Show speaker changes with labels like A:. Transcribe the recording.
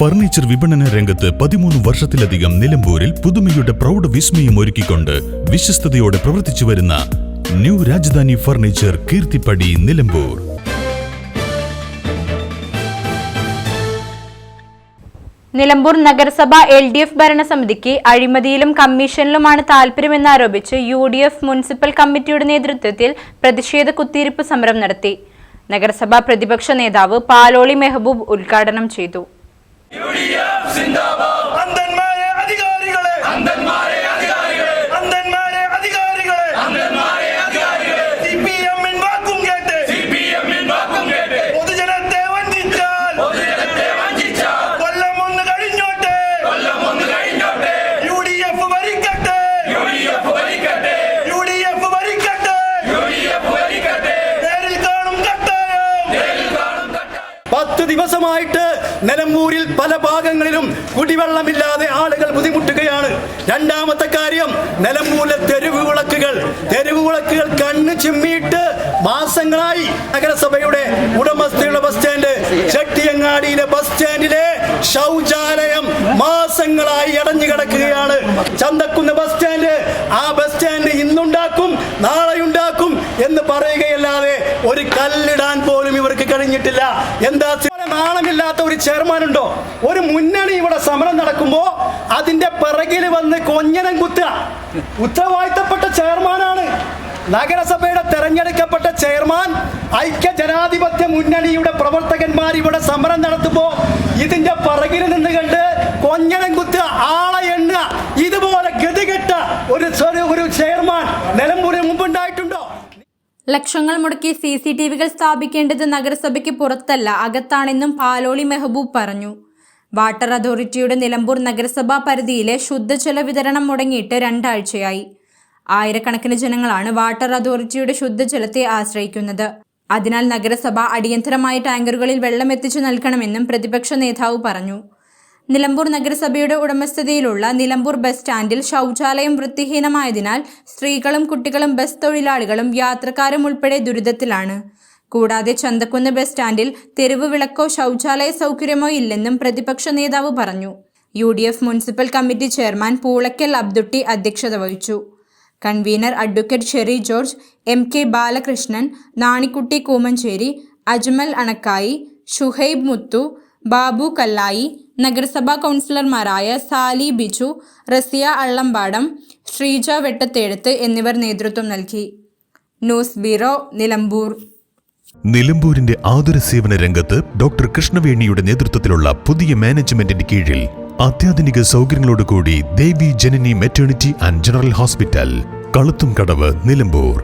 A: Furniture വിപണന രംഗത്ത് പതിമൂന്ന് വർഷത്തിലധികം നിലമ്പൂരിൽ പുതുമയുടെ പ്രൗഢ വിസ്മയം ഒരുക്കിക്കൊണ്ട് വിശ്വസ്തയോടെ പ്രവർത്തിച്ചു വരുന്ന ന്യൂ രാജധാനി ഫർണിച്ചർ കീർത്തിപ്പടി നിലമ്പൂർ.
B: നിലമ്പൂർ നഗരസഭ എൽ ഡി എഫ് ഭരണസമിതിക്ക് അഴിമതിയിലും കമ്മീഷനിലുമാണ് താൽപര്യമെന്നാരോപിച്ച് യു ഡി എഫ് മുനിസിപ്പൽ കമ്മിറ്റിയുടെ നേതൃത്വത്തിൽ പ്രതിഷേധ കുത്തിയിരിപ്പ് സമരം നടത്തി. നഗരസഭാ പ്രതിപക്ഷ നേതാവ് പാലോളി മെഹബൂബ് ഉദ്ഘാടനം ചെയ്തു.
C: അന്ധന്മാരെ അധികാരികളെ. അന്ധന്മാരെ അധികാരികളെ. അന്ധന്മാരെ അധികാരികളെ. അന്ധന്മാരെ അധികാരികളെ. സിപിഎമ്മിൻ വാക്കും കേട്ട്. സിപിഎമ്മിൻ വാക്കും കേട്ട്. പൊതുജനത്തെ വഞ്ചിച്ചാൽ. പൊതുജനത്തെ വഞ്ചിച്ചാൽ. കൊല്ലം ഒന്ന് കഴിഞ്ഞോട്ടെ. കൊല്ലം ഒന്ന് കഴിഞ്ഞോട്ടെ. യു ഡി എഫ് ഭരിക്കട്ടെ. യു ഡി എഫ് ഭരിക്കട്ടെ. യു ഡി എഫ് ഭരിക്കട്ടെ. യു ഡി എഫ് ഭരിക്കട്ടെ. നേരിൽ കാണും കട്ടായം. നേരിൽ കാണും കട്ടായം.
D: പത്ത് ദിവസമായിട്ട് നിലമ്പൂരിൽ പല ഭാഗങ്ങളിലും കുടിവെള്ളമില്ലാതെ ആളുകൾ ബുദ്ധിമുട്ടുകയാണ്. രണ്ടാമത്തെ കാര്യം നിലമ്പൂരിലെ തെരുവ് വിളക്കുകൾ. തെരുവ് വിളക്കുകൾ കണ്ണ് ചിമ്മിയിട്ട് മാസങ്ങളായി നഗരസഭയുടെ ഉടമസ്ഥയുടെ ബസ് സ്റ്റാൻഡ് ചെട്ടിയങ്ങാടിയിലെ ബസ് സ്റ്റാൻഡിലെ ശൗചാലയം മാസങ്ങളായി അടഞ്ഞു കിടക്കുകയാണ്. ചന്തക്കുന്ന് ബസ് സ്റ്റാൻഡ് ആ ബസ് സ്റ്റാൻഡ് ഇന്നുണ്ടാക്കും നാളെ ഉണ്ടാക്കും എന്ന് പറയുകയല്ലാതെ ഒരു കല്ലിടാൻ പോലും ഇവർക്ക് കഴിഞ്ഞിട്ടില്ല. എന്താ നാണമില്ലാത്ത ഒരു ചെയർമാൻ ഉണ്ടോ? ഒരു മുന്നണി ഇവിടെ സമരം നടക്കുമ്പോ അതിന്റെ പിറകിൽ വന്ന് കൊഞ്ഞനം കുത്തുക. ഉത്തരവാദിത്തപ്പെട്ട ചെയർമാനാണ്. നഗരസഭയുടെ തെരഞ്ഞെടുക്കപ്പെട്ട ചെയർമാൻ ഐക്യ ജനാധിപത്യ മുന്നണിയുടെ പ്രവർത്തകന്മാർ ഇവിടെ സമരം നടത്തുമ്പോ ഇതിന്റെ പിറകിൽ നിന്ന് കണ്ട് കൊഞ്ഞനം കുത്തുക ആളെ എണ്ണുക ഇതുപോലെ ഗതികെട്ട ഒരു ഒരു ചെയർമാൻ നിലമ്പൂരിൽ
B: ലക്ഷങ്ങൾ മുടക്കി സി സി ടി വികൾ സ്ഥാപിക്കേണ്ടത് നഗരസഭയ്ക്ക് പുറത്തല്ല അകത്താണെന്നും പാലോളി മെഹബൂബ് പറഞ്ഞു. വാട്ടർ അതോറിറ്റിയുടെ നിലമ്പൂർ നഗരസഭാ പരിധിയിലെ ശുദ്ധജല വിതരണം മുടങ്ങിയിട്ട് രണ്ടാഴ്ചയായി. ആയിരക്കണക്കിന് ജനങ്ങളാണ് വാട്ടർ അതോറിറ്റിയുടെ ശുദ്ധജലത്തെ ആശ്രയിക്കുന്നത്. അതിനാൽ നഗരസഭ അടിയന്തരമായ ടാങ്കറുകളിൽ വെള്ളം എത്തിച്ചു നൽകണമെന്നും പ്രതിപക്ഷ നേതാവ് പറഞ്ഞു. നിലമ്പൂർ നഗരസഭയുടെ ഉടമസ്ഥതയിലുള്ള നിലമ്പൂർ ബസ് സ്റ്റാൻഡിൽ ശൗചാലയം വൃത്തിഹീനമായതിനാൽ സ്ത്രീകളും കുട്ടികളും ബസ് തൊഴിലാളികളും യാത്രക്കാരും ഉൾപ്പെടെ ദുരിതത്തിലാണ്. കൂടാതെ ചന്തക്കുന്ന് ബസ് സ്റ്റാൻഡിൽ തെരുവ് വിളക്കോ ശൗചാലയ സൗകര്യമോ ഇല്ലെന്നും പ്രതിപക്ഷ നേതാവ് പറഞ്ഞു. U D F municipal committee chairman Poolakkal Abdutty അധ്യക്ഷത വഹിച്ചു. Convener advocate Sherry George M K Balakrishnan Nanikutty Koomancheri Ajmal Anakkayi Shuhaib Muthu Babu Kallayi നഗരസഭാ കൗൺസിലർമാരായ സാലി ബിജു റസിയ അള്ളമ്പാടം ശ്രീജ വെട്ടത്തേഴത്ത് എന്നിവർ നേതൃത്വം നൽകി. News bureau Nilambur.
A: നിലമ്പൂരിന്റെ ആതുര സേവന രംഗത്ത് ഡോക്ടർ കൃഷ്ണവേണിയുടെ നേതൃത്വത്തിലുള്ള പുതിയ മാനേജ്മെന്റിന്റെ കീഴിൽ അത്യാധുനിക സൗകര്യങ്ങളോടുകൂടി Devi Janani maternity and general hospital Kaluthum Kadavu Nilambur.